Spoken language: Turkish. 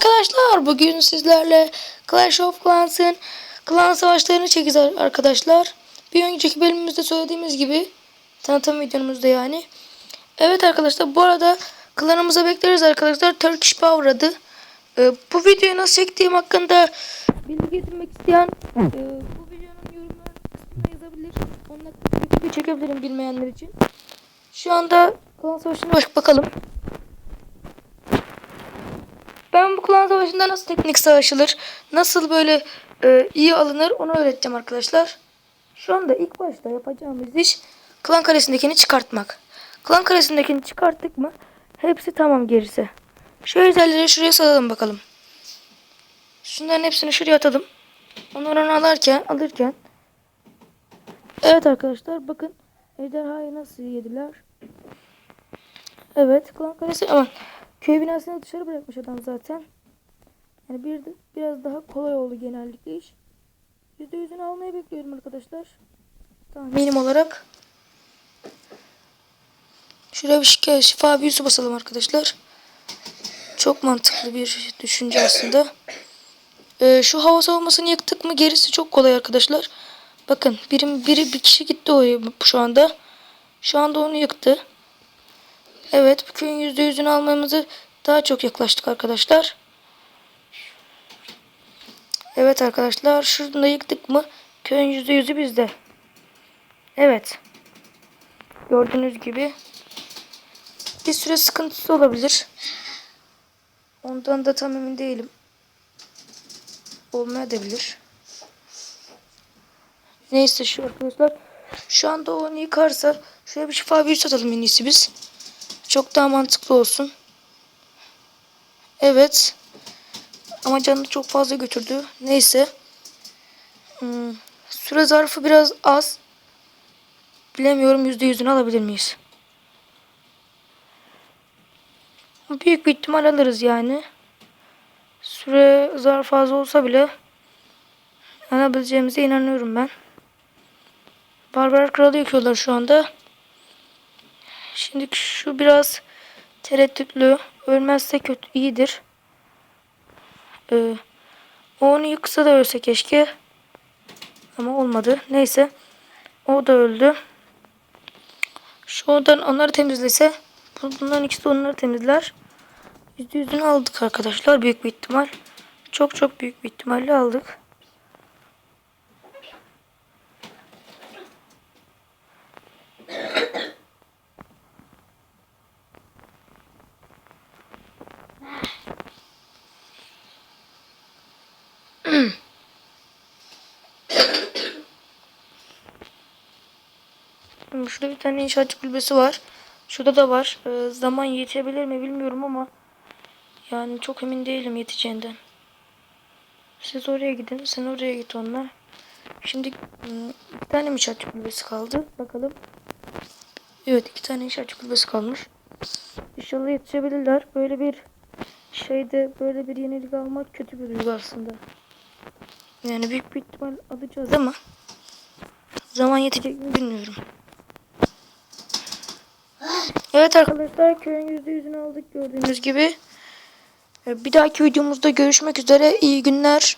arkadaşlar. Bugün sizlerle Clash of Clans'ın klan savaşlarını çekeceğiz arkadaşlar. Bir önceki bölümümüzde söylediğimiz gibi tanıtım videomuzda yani. Evet arkadaşlar bu arada klanımıza bekleriz arkadaşlar. Turkish Power adı. Ee, bu videoyu nasıl çektiğim hakkında bilgi edinmek isteyen e, bu videonun yorumlar kısmına yazabilir. Onun hakkında bir video çekebilirim bilmeyenler için. Şu anda klan savaşına bak bakalım. Klan savaşında nasıl teknik savaşılır, nasıl böyle e, iyi alınır onu öğreteceğim arkadaşlar. Şu anda ilk başta yapacağımız iş klan karesindekini çıkartmak. Klan karesindekini çıkarttık mı hepsi tamam gerisi. Şu ejderleri şuraya salalım bakalım. Şunların hepsini şuraya atalım. Onları alırken, alırken Evet arkadaşlar bakın ejderhayı nasıl yediler. Evet klan kalesi aman köy binasını dışarı bırakmış adam zaten. Yani bir de, biraz daha kolay oldu genellikle iş. Yüzde yüzünü almayı bekliyorum arkadaşlar. Tahminim olarak. Şuraya bir şifa, şifa büyüsü basalım arkadaşlar. Çok mantıklı bir düşünce aslında. Ee, şu hava savunmasını yaktık mı gerisi çok kolay arkadaşlar. Bakın birim biri bir kişi gitti oraya şu anda. Şu anda onu yıktı. Evet bu köyün yüzde yüzünü almamızı daha çok yaklaştık arkadaşlar. Evet arkadaşlar şunu da yıktık mı köyün yüzde yüzü bizde. Evet. Gördüğünüz gibi bir süre sıkıntısı olabilir. Ondan da tam emin değilim. Olmayabilir. Neyse şu arkadaşlar. Şu anda onu yıkarsa şöyle bir şifa büyüsü atalım en biz. Çok daha mantıklı olsun. Evet. Ama canını çok fazla götürdü. Neyse. Hmm. Süre zarfı biraz az. Bilemiyorum yüzde yüzünü alabilir miyiz? Büyük bir ihtimal alırız yani. Süre zarfı az olsa bile alabileceğimize inanıyorum ben. Barbar kralı yıkıyorlar şu anda. Şimdi şu biraz tereddütlü. Ölmezse kötü iyidir. Ee, onu yıksa da ölse keşke. Ama olmadı. Neyse. O da öldü. Şu oradan onları temizlese bunların ikisi de onları temizler. Yüzde yüzünü aldık arkadaşlar. Büyük bir ihtimal. Çok çok büyük bir ihtimalle aldık. Şurada bir tane inşaatçı kulübesi var. Şurada da var. Ee, zaman yetebilir mi bilmiyorum ama yani çok emin değilim yeteceğinden. Siz oraya gidin. Sen oraya git onunla. Şimdi ım, iki tane inşaatçı kulübesi kaldı? Bakalım. Evet iki tane inşaatçı kulübesi kalmış. İnşallah yetişebilirler. Böyle bir şeyde böyle bir yenilik almak kötü bir duygu aslında. Yani büyük bir ihtimal alacağız ama zaman yetecek mi bilmiyorum. Evet arkadaşlar köyün yüzde yüzünü aldık gördüğünüz gibi. Ee, Bir dahaki videomuzda görüşmek üzere. İyi günler.